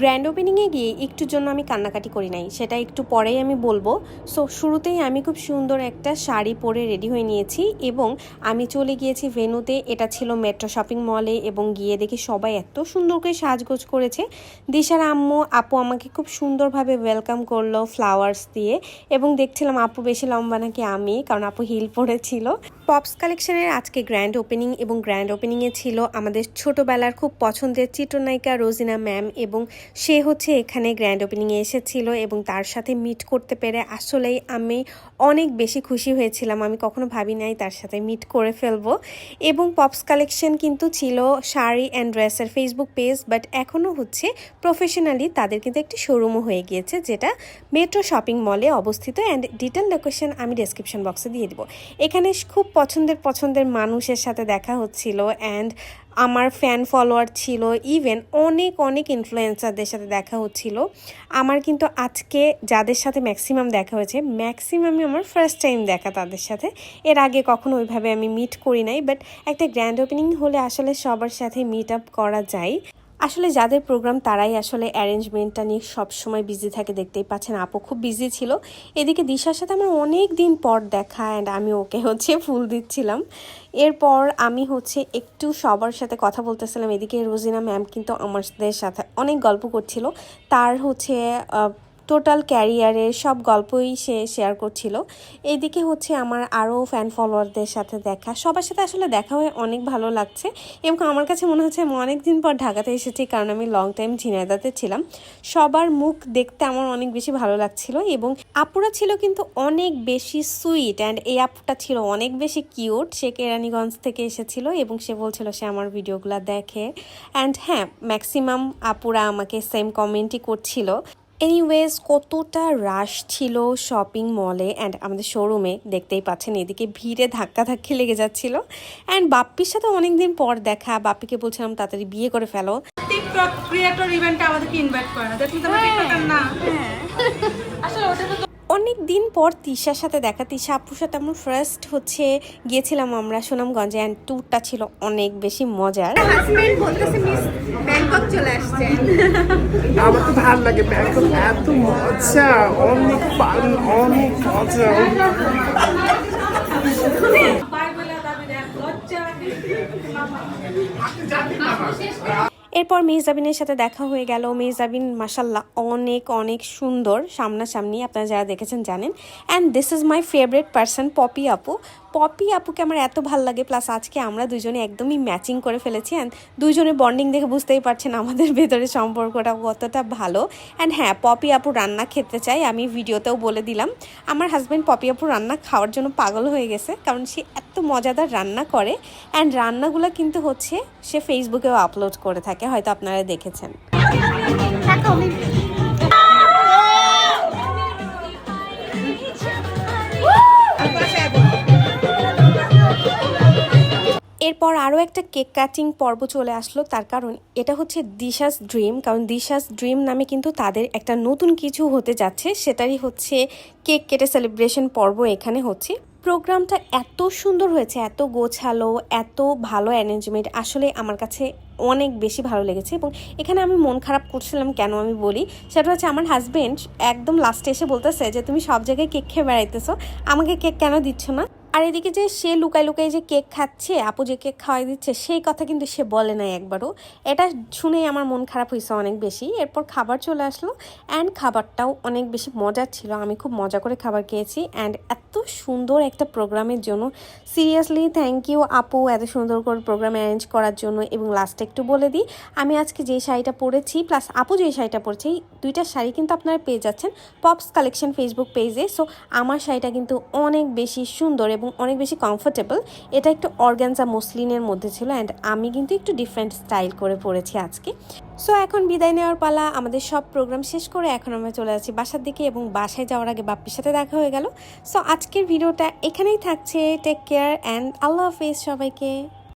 Grand ওপেনিংয়ে গিয়ে একটুর জন্য আমি কান্নাকাটি করি নাই। সেটা একটু পরেই আমি বলব। সো শুরুতেই আমি খুব সুন্দর একটা শাড়ি পরে রেডি হয়ে নিয়েছি এবং আমি চলে গিয়েছি ভেনুতে এটা ছিল মেট্রো শপিং মলে এবং গিয়ে দেখি সবাই এত সুন্দর করে সাজগোজ করেছে। দিশার আম্মু, আপু আমাকে খুব সুন্দরভাবে ওয়েলকাম করল ফ্লাওয়ার্স দিয়ে এবং দেখছিলাম আপু বেশি লম্বা নাকি আমি, কারণ আপু হিল পরেছিল। পপস কালেকশনের আজকে গ্র্যান্ড ওপেনিং এবং গ্র্যান্ড ওপেনিংয়ে ছিল আমাদের ছোটোবেলার খুব পছন্দের চিত্রনায়িকা রোজিনা ম্যাম এবং সে হচ্ছে এখানে গ্র্যান্ড ওপেনিংয়ে এসেছিল এবং তার সাথে মিট করতে পেরে আসলেই আমি অনেক বেশি খুশি হয়েছিলাম। আমি কখনো ভাবি নাই তার সাথে মিট করে ফেলব। এবং পপস কালেকশন কিন্তু ছিল শাড়ি অ্যান্ড ড্রেসের ফেসবুক পেজ বাট এখনও হচ্ছে প্রফেশনালি তাদের কিন্তু একটি শোরুমও হয়ে গিয়েছে, যেটা মেট্রো শপিং মলে অবস্থিত অ্যান্ড ডিটেল লোকেশন আমি ডেসক্রিপশন বক্সে দিয়ে দেবো। এখানে খুব পছন্দের পছন্দের মানুষের সাথে দেখা হচ্ছিল অ্যান্ড আমার ফ্যান ফলোয়ার ছিল ইভেন অনেক অনেক ইনফ্লুয়েন্সারদের সাথে দেখা হচ্ছিল। আমার কিন্তু আজকে যাদের সাথে ম্যাক্সিমাম দেখা হয়েছে ম্যাক্সিমামই আমার ফার্স্ট টাইম দেখা তাদের সাথে। এর আগে কখনো ওইভাবে আমি মিট করি নাই বাট একটা গ্র্যান্ড ওপেনিং হলে আসলে সবার সাথে মিট আপ করা যায়। আসলে যাদের প্রোগ্রাম তারাই আসলে অ্যারেঞ্জমেন্টটা নিয়ে সবসময় বিজি থাকে, দেখতেই পাচ্ছেন। আপু খুব বিজি ছিল। এদিকে দিশার সাথে আমার অনেক দিন পর দেখা অ্যান্ড আমি ওকে হচ্ছে ফুল দিচ্ছিলাম। এরপর আমি হচ্ছে একটু সবার সাথে কথা বলতেছিলাম। এদিকে রোজিনা ম্যাম কিন্তু আমাদের সাথে অনেক গল্প করছিল। তার হচ্ছে টোটাল ক্যারিয়ারের সব গল্পই সে শেয়ার করছিল। এইদিকে হচ্ছে আমার আরও ফ্যান ফলোয়ারদের সাথে দেখা। সবার সাথে আসলে দেখা হয়ে অনেক ভালো লাগছে এবং আমার কাছে মনে হচ্ছে আমি অনেক দিন পর ঢাকাতে এসেছি কারণ আমি লং টাইম ঝিনাইদাতে ছিলাম। সবার মুখ দেখতে আমার অনেক বেশি ভালো লাগছিল এবং আপুরা ছিল কিন্তু অনেক বেশি সুইট অ্যান্ড এই আপুটা ছিল অনেক বেশি কিউট সে কেরানীগঞ্জ থেকে এসেছিল এবং সে বলছিল সে আমার ভিডিওগুলো দেখে। অ্যান্ড হ্যাঁ ম্যাক্সিমাম আপুরা আমাকে সেম কমেন্টই করছিল। এনিওয়েজ কতটা রাশ ছিল শপিং মলে অ্যান্ড আমাদের শোরুমে দেখতেই পাচ্ছেন এদিকে ভিড়ে ধাক্কা ধাক্কি লেগে যাচ্ছিল। অ্যান্ড বাপ্পির সাথে অনেকদিন পর দেখা বাপ্পিকে বলছিলাম তাড়াতাড়ি বিয়ে করে ফেলো। টিকটক ক্রিয়েটর ইভেন্টে আমাদেরকে ইনভাইট করে না। দেখুন টিকটকার না। আসলে ওটা তো অনেক দিন পর তিশার সাথে দেখা। তিশা আপুর সাথে আমার ফার্স্ট হচ্ছে গিয়েছিলাম আমরা সুনামগঞ্জে অ্যান্ড ট্যুরটা ছিল অনেক বেশি মজার। হাজবেন্ড বলতেছে মিস ব্যাংকক চলে আসছে। আমার তো ভালো লাগে ব্যাংকক এত মজা অনেক ফান অনেক মজা। বাই এরপর মেহজাবিনের সাথে দেখা হয়ে গেল। মেহজাবিন মাসাল্লাহ অনেক অনেক সুন্দর সামনাসামনি। আপনারা যারা দেখেছেন জানেন। And this is my favourite person Popy আপু পপি আপুকে আমার এত ভালো লাগে প্লাস আজকে আমরা দুজনে একদমই ম্যাচিং করে ফেলেছি অ্যান্ড দুজনে বন্ডিং দেখে বুঝতেই পারছেন আমাদের ভেতরে সম্পর্কটা কতটা ভালো। অ্যান্ড হ্যাঁ পপি আপু রান্না খেতে চাই আমি ভিডিওতেও বলে দিলাম। আমার হাজব্যান্ড পপি আপু রান্না খাওয়ার জন্য পাগল হয়ে গেছে, কারণ সে এত মজাদার রান্না করে। অ্যান্ড রান্নাগুলো কিন্তু হচ্ছে, সে ফেসবুকেও আপলোড করে থাকে, হয়তো আপনারা দেখেছেন। এরপর আরও একটা কেক কাটিং পর্ব চলে আসলো, তার কারণ এটা হচ্ছে দিশাস ড্রিম কারণ দিশাস ড্রিম নামে কিন্তু তাদের একটা নতুন কিছু হতে যাচ্ছে, সেটারই হচ্ছে কেক কেটে সেলিব্রেশন পর্ব এখানে হচ্ছে। প্রোগ্রামটা এত সুন্দর হয়েছে, এত গোছালো, এত ভালো অ্যারেঞ্জমেন্ট আসলে আমার কাছে অনেক বেশি ভালো লেগেছে এবং এখানে আমি মন খারাপ করছিলাম কেন আমি বলি, সেটা হচ্ছে আমার হাজবেন্ড একদম লাস্টে এসে বলতেছে যে, তুমি সব জায়গায় কেক খেয়ে বেড়াইতেছো, আমাকে কেক কেন দিচ্ছ না? আর এদিকে যে সে লুকাই লুকাই যে কেক খাচ্ছে, আপু যে কেক খাওয়াই দিচ্ছে, সেই কথা কিন্তু সে বলে নাই একবারও। এটা শুনেই আমার মন খারাপ হয়েছে অনেক বেশি। এরপর খাবার চলে আসলো অ্যান্ড খাবারটাও অনেক বেশি মজার ছিল। আমি খুব মজা করে খাবার খেয়েছি অ্যান্ড এত সুন্দর একটা প্রোগ্রামের জন্য। সিরিয়াসলি থ্যাংক ইউ আপু, এত সুন্দর করে প্রোগ্রাম অ্যারেঞ্জ করার জন্য। এবং লাস্টে একটু বলে দিই, আমি আজকে যে শাড়িটা পরেছি প্লাস আপু যে শাড়িটা পরেছি দুইটা শাড়ি কিন্তু আপনারা পেয়ে যাচ্ছেন পপস কালেকশন ফেসবুক পেজে সো আমার শাড়িটা কিন্তু অনেক বেশি সুন্দর এবং অনেক বেশি কমফোর্টেবল এটা একটু অর্গ্যানজা মসলিনের মধ্যে ছিল অ্যান্ড আমি কিন্তু একটু ডিফারেন্ট স্টাইল করে পরেছি আজকে। সো এখন বিদায় নেওয়ার পালা। আমাদের সব প্রোগ্রাম শেষ করে এখন আমরা চলে যাচ্ছি বাসার দিকে এবং বাসায় যাওয়ার আগে বাপ্পির সাথে দেখা হয়ে গেল। সো আজকের ভিডিওটা এখানেই থাকছে। টেক কেয়ার অ্যান্ড আল্লাহ হাফেজ সবাইকে।